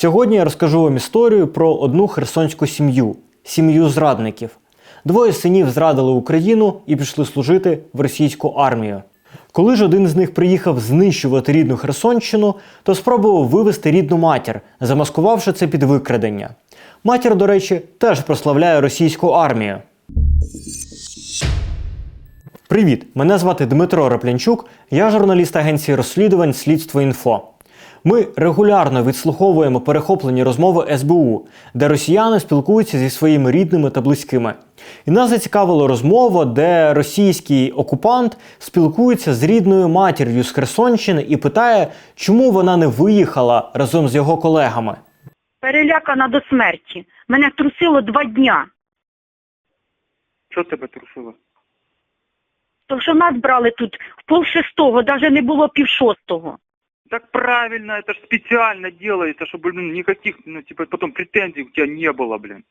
Сьогодні я розкажу вам історію про одну херсонську сім'ю сім'ю зрадників. Двоє синів зрадили Україну і пішли служити в російську армію. Коли ж один з них приїхав знищувати рідну Херсонщину, то спробував вивести рідну матір, замаскувавши це під викрадення. Матір, до речі, теж прославляє російську армію. Привіт! Мене звати Дмитро Раплянчук, я журналіст агенції розслідувань Слідство інфо. Ми регулярно відслуховуємо перехоплені розмови СБУ, де росіяни спілкуються зі своїми рідними та близькими. І нас зацікавила розмова, де російський окупант спілкується з рідною матір'ю з Херсонщини і питає, чому вона не виїхала разом з його колегами. Перелякана до смерті. Мене трусило два дня. Що тебе трусило? То що нас брали тут в пол шестого, навіть не було пів шостого. Так правильно, это же специально делается, чтобы, блин, никаких, ну, типа, потом претензий у тебя не было, блин.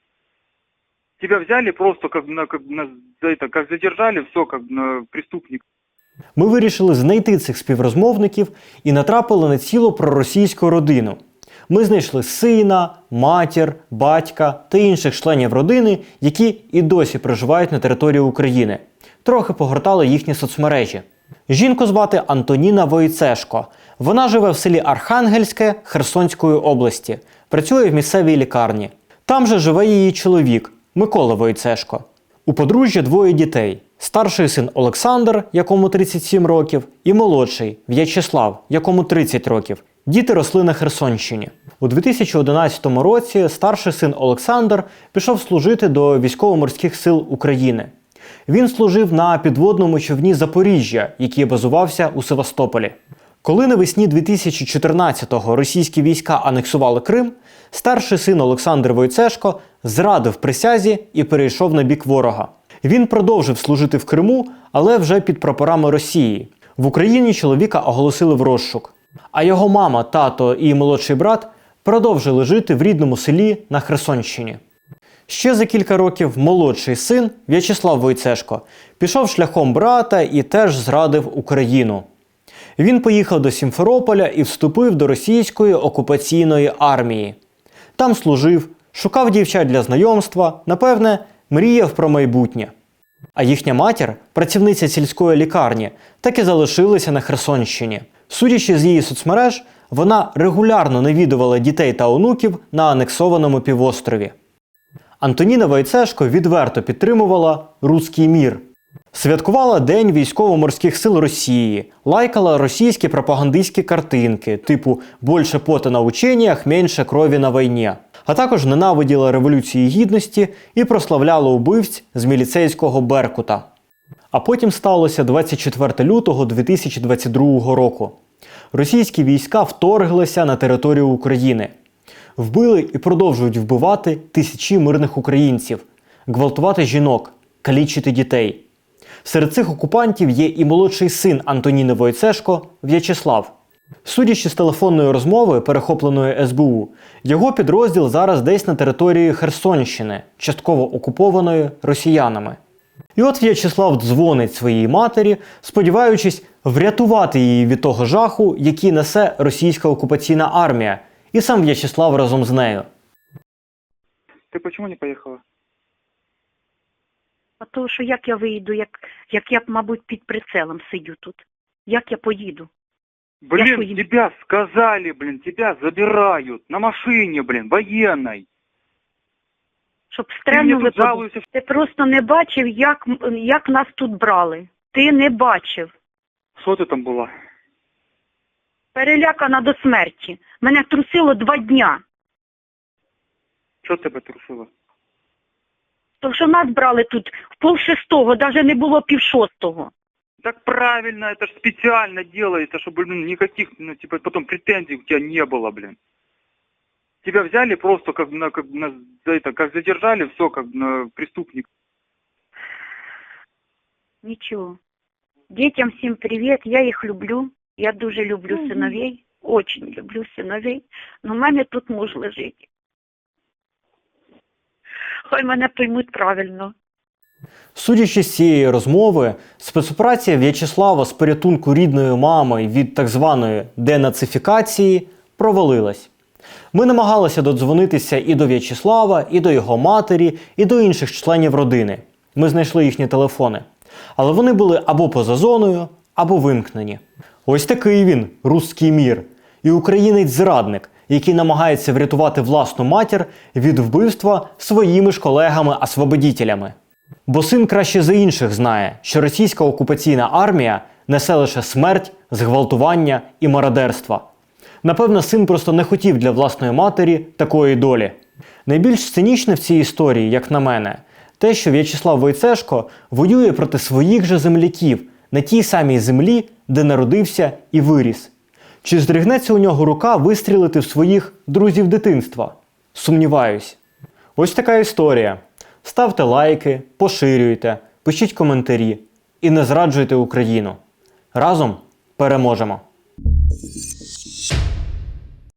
Тебя взяли просто как на, как на, за это, как задержали, все, как на преступник. Ми вирішили знайти цих співрозмовників і натрапили на цілу проросійську родину. Ми знайшли сина, матір, батька та інших членів родини, які і досі проживають на території України. Трохи погортали їхні соцмережі. Жінку звати Антоніна Войцешко. Вона живе в селі Архангельське Херсонської області, працює в місцевій лікарні. Там же живе її чоловік Микола Войцешко. У подружжя двоє дітей: старший син Олександр, якому 37 років, і молодший В'ячеслав, якому 30 років. Діти росли на Херсонщині. У 2011 році старший син Олександр пішов служити до військово-морських сил України. Він служив на підводному човні Запоріжжя, який базувався у Севастополі. Коли навесні 2014-го російські війська анексували Крим, старший син Олександр Войцешко зрадив присязі і перейшов на бік ворога. Він продовжив служити в Криму, але вже під прапорами Росії. В Україні чоловіка оголосили в розшук. А його мама, тато і молодший брат продовжили жити в рідному селі на Херсонщині. Ще за кілька років молодший син В'ячеслав Войцешко пішов шляхом брата і теж зрадив Україну. Він поїхав до Сімферополя і вступив до російської окупаційної армії. Там служив, шукав дівчат для знайомства, напевне, мріяв про майбутнє. А їхня матір, працівниця сільської лікарні, так і залишилася на Херсонщині. Судячи з її соцмереж, вона регулярно навідувала дітей та онуків на анексованому півострові. Антоніна Войцешко відверто підтримувала руський мір. Святкувала День військово-морських сил Росії, лайкала російські пропагандистські картинки, типу «Больше пота на ученнях, менше крові на війні», а також ненавиділа Революції Гідності і прославляла убивць з міліцейського Беркута. А потім сталося 24 лютого 2022 року. Російські війська вторглися на територію України. Вбили і продовжують вбивати тисячі мирних українців, гвалтувати жінок, калічити дітей. Серед цих окупантів є і молодший син Антоніни Войцешко В'ячеслав. Судячи з телефонної розмови, перехопленої СБУ, його підрозділ зараз десь на території Херсонщини, частково окупованої росіянами. І от В'ячеслав дзвонить своїй матері, сподіваючись врятувати її від того жаху, який несе російська окупаційна армія, і сам В'ячеслав разом з нею. Ты почему не поехала? А то, що як я виїду, як, як я, мабуть, під прицелом сидю тут. Як я поїду? Блин, поеду. тебя сказали, блин, тебя забирают на машине, блин, военной. Щоб Ты мне стрельнули. тут по- жалуешься. Ти просто не бачив, як, м- як нас тут брали. Ти не бачив. Что ты там была? Перелякана до смерті. Мене трусило два дня. Что тебе трусило? То що нас брали тут в пол шестого, навіть не було пів шостого. Так правильно, это же специально делается, чтобы, блин, никаких, ну, типа, потом претензий у тебя не было, блин. Тебя взяли просто как на, как на, за это, как задержали, все, как на преступник. Нічого. Дітям всім привіт, я їх люблю. Я дуже люблю Мгм. синовей, очень люблю синовей. Но мамі тут муж лежить. Хай мене поймуть правильно. Судячи з цієї розмови, спецоперація В'ячеслава з порятунку рідної мами від так званої денацифікації провалилась. Ми намагалися додзвонитися і до В'ячеслава, і до його матері, і до інших членів родини. Ми знайшли їхні телефони. Але вони були або поза зоною, або вимкнені. Ось такий він, русський мір, і українець-зрадник, який намагається врятувати власну матір від вбивства своїми ж колегами-освободітелями. Бо син краще за інших знає, що російська окупаційна армія несе лише смерть, зґвалтування і мародерства. Напевно, син просто не хотів для власної матері такої долі. Найбільш цинічне в цій історії, як на мене, те, що В'ячеслав Войцешко воює проти своїх же земляків на тій самій землі, де народився і виріс. Чи здригнеться у нього рука вистрілити в своїх друзів дитинства? Сумніваюсь. Ось така історія. Ставте лайки, поширюйте, пишіть коментарі і не зраджуйте Україну. Разом переможемо!